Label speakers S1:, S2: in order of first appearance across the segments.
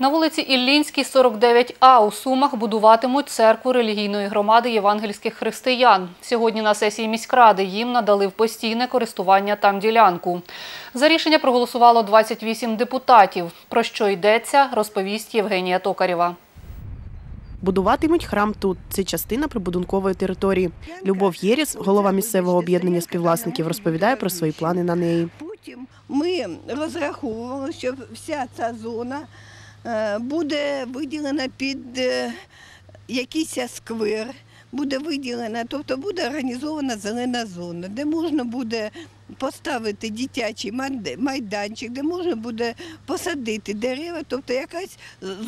S1: На вулиці Іллінській, 49А у Сумах будуватимуть церкву релігійної громади євангельських християн. Сьогодні на сесії міськради їм надали в постійне користування там ділянку. За рішення проголосувало 28 депутатів. Про що йдеться, розповість Євгенія Токарєва.
S2: Будуватимуть храм тут. Це частина прибудинкової території. Любов Єріс, голова місцевого об'єднання співвласників, розповідає про свої плани на неї.
S3: Потім ми розраховували, що вся ця зона буде виділена під е, якийсь сквер, буде виділена, тобто буде організована зелена зона, де можна буде поставити дитячий майданчик, де можна буде посадити дерева, тобто якась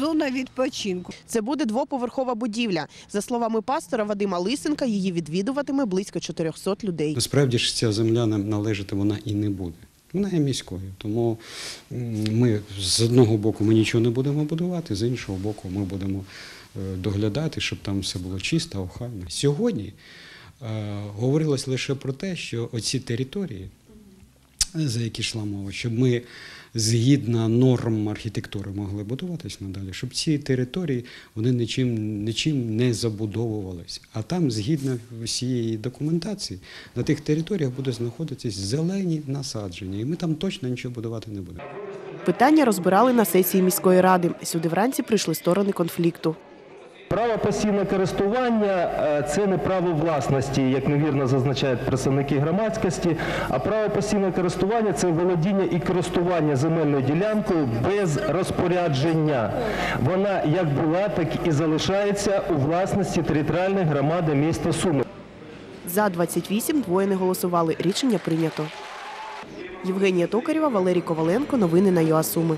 S3: зона відпочинку.
S2: Це буде двоповерхова будівля. За словами пастора Вадима Лисенка, її відвідуватиме близько 400 людей.
S4: Насправді ж ця земля нам належати вона і не буде. Вона є міською. Тому ми з одного боку ми нічого не будемо будувати, з іншого боку, ми будемо е, доглядати, щоб там все було чисто, охайно. Сьогодні е, говорилось лише про те, що оці території, за які йшла мова, щоб ми згідно норм архітектури могли будуватись надалі, щоб ці території вони нічим, нічим не забудовувалися. А там, згідно всієї документації, на тих територіях буде знаходитись зелені насадження, і ми там точно нічого будувати не будемо.
S2: Питання розбирали на сесії міської ради. Сюди вранці прийшли сторони конфлікту.
S5: Право постійного користування е, це не право власності, як невірно зазначають представники громадськості, а право постійного користування це володіння і користування земельною ділянкою без розпорядження. Вона як була, так і залишається у власності територіальної громади міста Суми.
S2: За 28 двоє не голосували. Рішення прийнято. Євгенія Токарєва, Валерій Коваленко. Новини на ЮАСуми.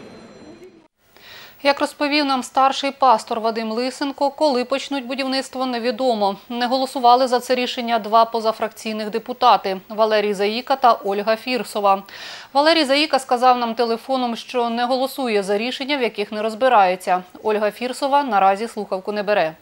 S1: Як розповів нам старший пастор Вадим Лисенко, коли почнуть будівництво, невідомо. Не голосували за це рішення два позафракційних депутати – Валерій Заїка та Ольга Фірсова. Валерій Заїка сказав нам телефоном, що не голосує за рішення, в яких не розбирається. Ольга Фірсова наразі слухавку не бере.